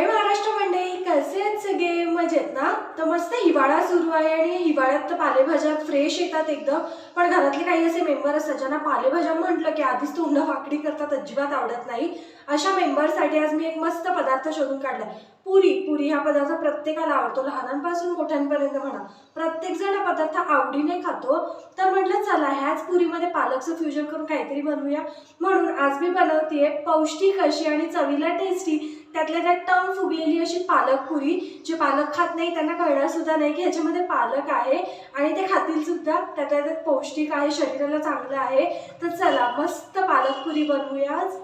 जय महाराष्ट्र मंडळी कसे आहेत सगळे? मजेत ना? तर मस्त हिवाळा सुरू आहे आणि हिवाळ्यात तर पालेभाज्या फ्रेश येतात एकदम. पण घरातले काही असे मेंबर असतात ज्यांना पालेभाज्या म्हटलं की आधीच तोंड वाकडी करतात अजिबात आवडत नाही. अशा मेंबरसाठी आज मी एक मस्त पदार्थ शोधून काढला पुरी पुरी हा पदार्थ प्रत्येकाला आवडतो. लहानांपासून मोठ्यांपर्यंत म्हणा प्रत्येक जण हा पदार्थ आवडीने खातो. तर म्हटलं चला ह्याच पुरीमध्ये पालकचं फ्युजन करून काहीतरी बनवूया. म्हणून आज मी बनवतेय पौष्टिक अशी आणि चवीला टेस्टी त्यातल्या त्यात टम फुगलेली अशी पालक पुरी जे पालक खात नाही त्यांना कळणार सुद्धा नाही की ह्याच्यामध्ये पालक आहे आणि ते खातील सुद्धा त्यातल्या त्यात पौष्टिक आहे शरीराला चांगलं आहे. तर चला मस्त पालक पुरी बनवूया आज.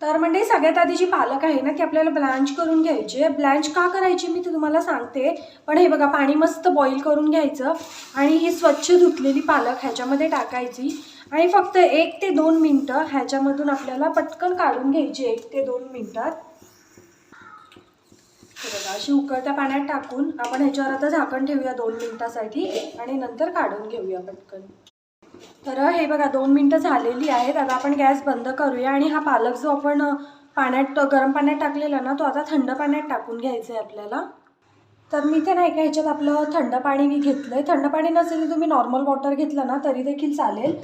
तर म्हणजे सगळ्यात आधी जी पालक आहे ना ती आपल्याला ब्लँच करून घ्यायची आहे. ब्लँच का करायची मी ते तुम्हाला सांगते. पण हे बघा पाणी मस्त बॉईल करून घ्यायचं आणि ही स्वच्छ धुतलेली पालक ह्याच्यामध्ये टाकायची. आणि फक्त एक ते दोन मिनटं ह्याच्यामधून आपल्याला पटकन काढून घ्यायची एक ते दोन मिनटात. बघा अशी उकळत्या पाण्यात टाकून आपण ह्याच्यावर आता झाकण ठेवूया दोन मिनिटासाठी आणि नंतर काढून घेऊया पटकन. तर हे बघा दोन मिनटं झालेली आहेत. आता आपण गॅस बंद करूया आणि हा पालक जो आपण पाण्यात गरम पाण्यात टाकलेला ना तो आता थंड पाण्यात टाकून घ्यायचा आहे आपल्याला. तर मी ते नाही का ह्याच्यात आपलं थंड पाणी मी घेतलं आहे थंड पाणी नसेल तर तुम्ही नॉर्मल वॉटर घेतलं ना तरी देखील चालेल.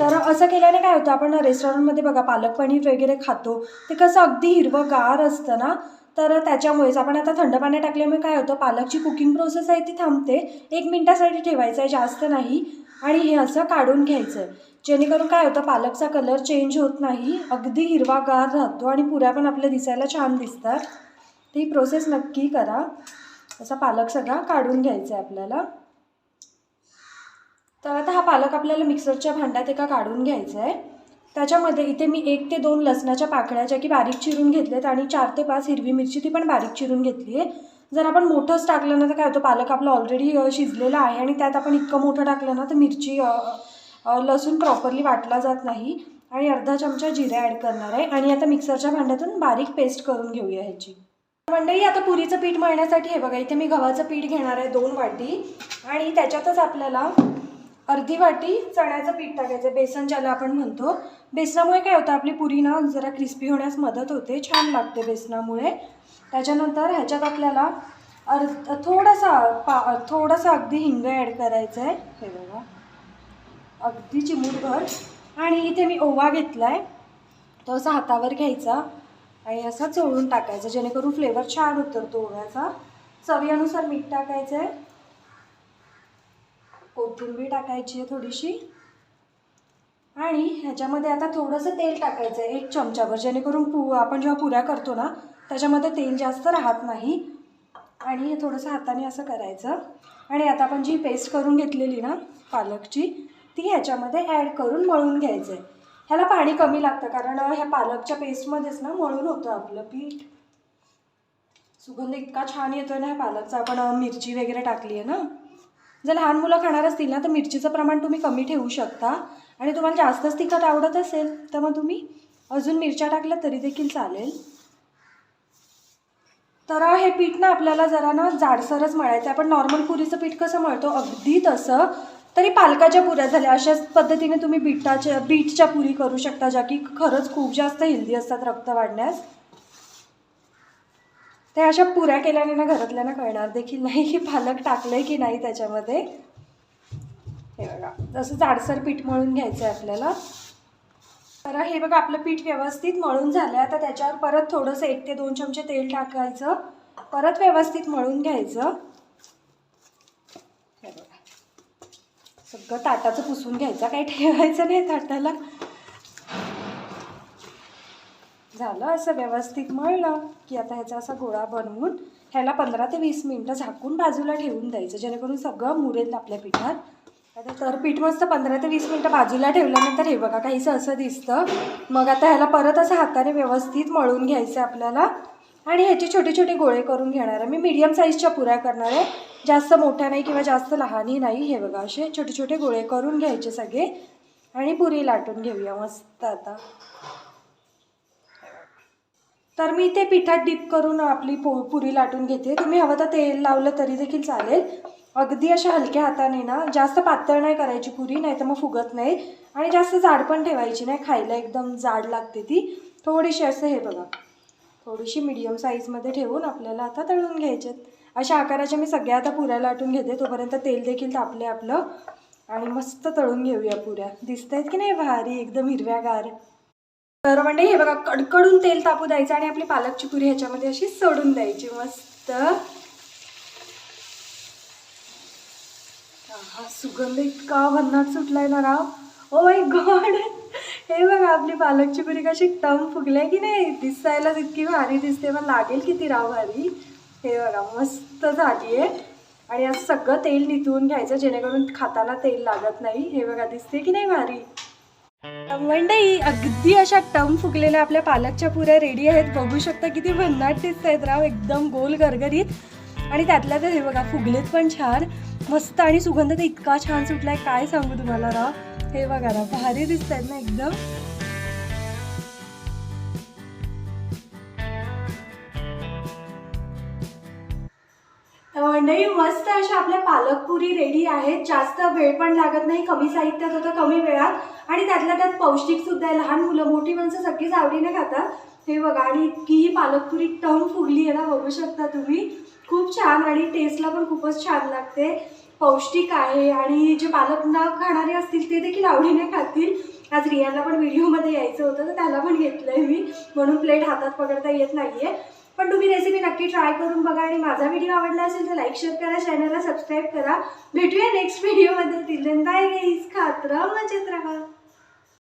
तर असं केल्याने काय होतं आपण रेस्टॉरंटमध्ये बघा पालक पनीर वगैरे खातो. ते कसं अगदी हिरवं गार असतं ना तर त्याच्यामुळेच आपण आता थंड पाण्यात टाकल्यामुळे काय होतं? पालकची कुकिंग प्रोसेस आहे ती थांबते. एक मिनटासाठी ठेवायचं आहे जास्त नाही. आणि हे असं काढून घ्यायचं आहे जेणेकरून काय होतं? पालकचा कलर चेंज होत नाही. अगदी हिरवागार राहतो आणि पुऱ्या पण आपल्या दिसायला छान दिसतात. ती प्रोसेस नक्की करा. असा पालक सगळा काढून घ्यायचा आहे आपल्याला. तर आता हा पालक आपल्याला मिक्सरच्या भांड्यात एका काढून घ्यायचा आहे त्याच्यामध्ये इथे मी एक ते दोन लसणाच्या पाकळ्या ज्या की बारीक चिरून घेतल्यात आणि चार ते पाच हिरवी मिरची ती पण बारीक चिरून घेतली आहे. जर आपण मोठंच टाकलं ना तर काय होतं पालक आपलं ऑलरेडी शिजलेलं आहे आणि त्यात आपण इतकं मोठं टाकलं ना तर मिरची लसूण प्रॉपरली वाटला जात नाही. आणि अर्धा चमचा जिरा ॲड करणार आहे. आणि आता मिक्सरच्या भांड्यातून बारीक पेस्ट करून घेऊया ह्याची. मंडळी आता पुरीचं पीठ मळण्यासाठी हे बघा इथे मी गव्हाचं पीठ घेणार आहे दोन वाटी. आणि त्याच्यातच आपल्याला अर्धी वाटी चण्याचं पीठ टाकायचं बेसन ज्याला आपण म्हणतो. बेसनामुळे काय होतं आपली पुरी ना जरा क्रिस्पी होण्यास मदत होते छान लागते बेसनामुळे. त्याच्यानंतर ह्याच्यात आपल्याला अर् थोडासा पा थोडासा अगदी हिंग ॲड करायचं आहे हे बघा. अगदी चिमूटभर. आणि इथे मी ओवा घेतला आहे तो असा हातावर घ्यायचा आणि असा चोळून टाकायचा जेणेकरून फ्लेवर छान उतरतो ओव्याचा. चवीनुसार मीठ टाकायचं आहे कोथिंबीर टाकायची आहे थोडीशी. आणि ह्याच्यामध्ये आता थोडंसं तेल टाकायचं आहे एक चमचाभर. जेणेकरून पु आपण जेव्हा पुऱ्या करतो ना त्याच्यामध्ये तेल जास्त राहत नाही. आणि हे थोडंसं हाताने असं करायचं. आणि आता आपण जी पेस्ट करून घेतलेली ना पालकची ती ह्याच्यामध्ये ॲड करून मळून घ्यायचं आहे ह्याला पाणी कमी लागतं कारण ह्या पालकच्या पेस्टमध्येच ना मळून होतं आपलं पीठ. सुगंध इतका छान येतो ना ह्या पालकचा. आपण मिरची वगैरे टाकली आहे ना जर लहान मुलं खाणार असतील ना तर मिरचीचं प्रमाण तुम्ही कमी ठेवू शकता. आणि तुम्हाला जास्तच तिखट आवडत असेल तर मग तुम्ही अजून मिरच्या टाकल्या तरी देखील चालेल. तर हे पीठ ना आपल्याला जरा ना जाडसरच मळायचं आहे. आपण नॉर्मल पुरीचं पीठ कसं मळतो अगदी तसं. तरी पालकाच्या पुऱ्या झाल्या. अशाच पद्धतीने तुम्ही बीटाच्या बीटच्या पुरी करू शकता ज्या की खरंच खूप जास्त हेल्दी असतात रक्त वाढण्यास. ते अशा पुऱ्या केल्याने ना घरातल्यांना कळणार देखील नाही की पालक टाकलंय की नाही त्याच्यामध्ये. हे बघा जसं जाडसर पीठ मळून घ्यायचं आहे आपल्याला. तर हे बघा आपलं पीठ व्यवस्थित मळून झालं आता त्याच्यावर परत थोडंसं एक ते दोन चमचे तेल टाकायचं. परत व्यवस्थित मळून घ्यायचं. हे बघा. सगळं ताटाचं पुसून घ्यायचं. काही ठेवायचं नाही ताटाला. झालं असं व्यवस्थित मळलं की आता ह्याचा असा गोळा बनवून ह्याला पंधरा ते वीस मिनटं झाकून बाजूला ठेवून द्यायचं जेणेकरून सगळं मुरेल आपल्या पिठात. आता तर पीठ मस्त पंधरा ते वीस मिनटं बाजूला ठेवल्यानंतर हे बघा काहीसं असं दिसतं. मग आता ह्याला परत असं हाताने व्यवस्थित मळून घ्यायचं आहे आपल्याला. आणि ह्याचे छोटे छोटे गोळे करून घेणार आहे. मी मीडियम साईजच्या पुऱ्या करणार आहे. जास्त मोठ्या नाही किंवा जास्त लहानही नाही हे बघा असे छोटे छोटे गोळे करून घ्यायचे सगळे. आणि पुरी लाटून घेऊया मस्त आता. तर मी ते पिठात डीप करून आपली पो पुरी लाटून घेते. तुम्ही हवं तर तेल लावलं तरी देखील चालेल. अगदी अशा हलक्या हाताने ना जास्त पातळ नाही करायची पुरी नाही तर मग फुगत नाही. आणि जास्त जाड पण ठेवायची नाही खायला एकदम जाड लागते ती. थोडीशी असं हे बघा. थोडीशी मिडियम साईजमध्ये ठेवून आपल्याला आता तळून घ्यायच्यात अशा आकाराच्या मी सगळ्या आता पुऱ्या लाटून घेते. तोपर्यंत तेल देखील तापले आपलं. आणि मस्त तळून घेऊया पुऱ्या. दिसत आहेत की नाही भारी? एकदम हिरव्यागार. तर म्हणजे हे बघा कडकडून तेल तापू द्यायचं आणि आपली पालकची पुरी ह्याच्यामध्ये अशी सोडून द्यायची मस्त. हा सुगंध इतका भन्नाट सुटलाय ना राव. ओ माय गॉड हे बघा आपली पालकची पुरी कशी टम फुगले की नाही? दिसायलाच इतकी भारी दिसते पण लागेल किती राव भारी? हे बघा मस्त झाली आहे. आणि असं सगळं तेल निथून घ्यायचं जेणेकरून खाताना तेल लागत नाही. हे बघा दिसते की नाही भारी? मंडई अगदी अशा टम फुगलेल्या आपल्या पालकच्या पुऱ्या रेडी आहेत. बघू शकता किती भन्नाट दिसत आहेत राव एकदम गोल गरगरीत आणि त्यातल्या तर हे बघा फुगलेत पण छान. मस्त आणि सुगंध तर इतका छान सुटलाय काय सांगू तुम्हाला राव? हे बघा राव भारी दिसत आहेत ना एकदम. मंडळी मस्त अशा आपल्या पालकपुरी रेडी आहेत. जास्त वेळ पण लागत नाही कमी साहित्यात होतं कमी वेळात. आणि त्यातल्या त्यात पौष्टिकसुद्धा आहे. लहान मुलं मोठी माणसं सगळीच आवडीने खातात. हे बघा आणि इतकी ही पालकपुरी टम फुगली आहे ना बघू शकता तुम्ही. खूप छान आणि टेस्टला पण खूपच छान लागते. पौष्टिक आहे आणि जे पालक न खाणारे असतील ते देखील आवडीने खातील. आज रियाला पण व्हिडिओमध्ये यायचं होतं तर त्याला पण घेतलं आहे मी. म्हणून प्लेट हातात पकडता येत नाही आहे पण तुम्ही रेसिपी नक्की ट्राय करून बघा आणि माझा व्हिडिओ आवडला असेल तर लाईक शेअर करा चॅनलला सबस्क्राईब करा. भेटूया नेक्स्ट व्हिडिओमध्ये तिथून बाय गाईज खात्र मजेत राहा.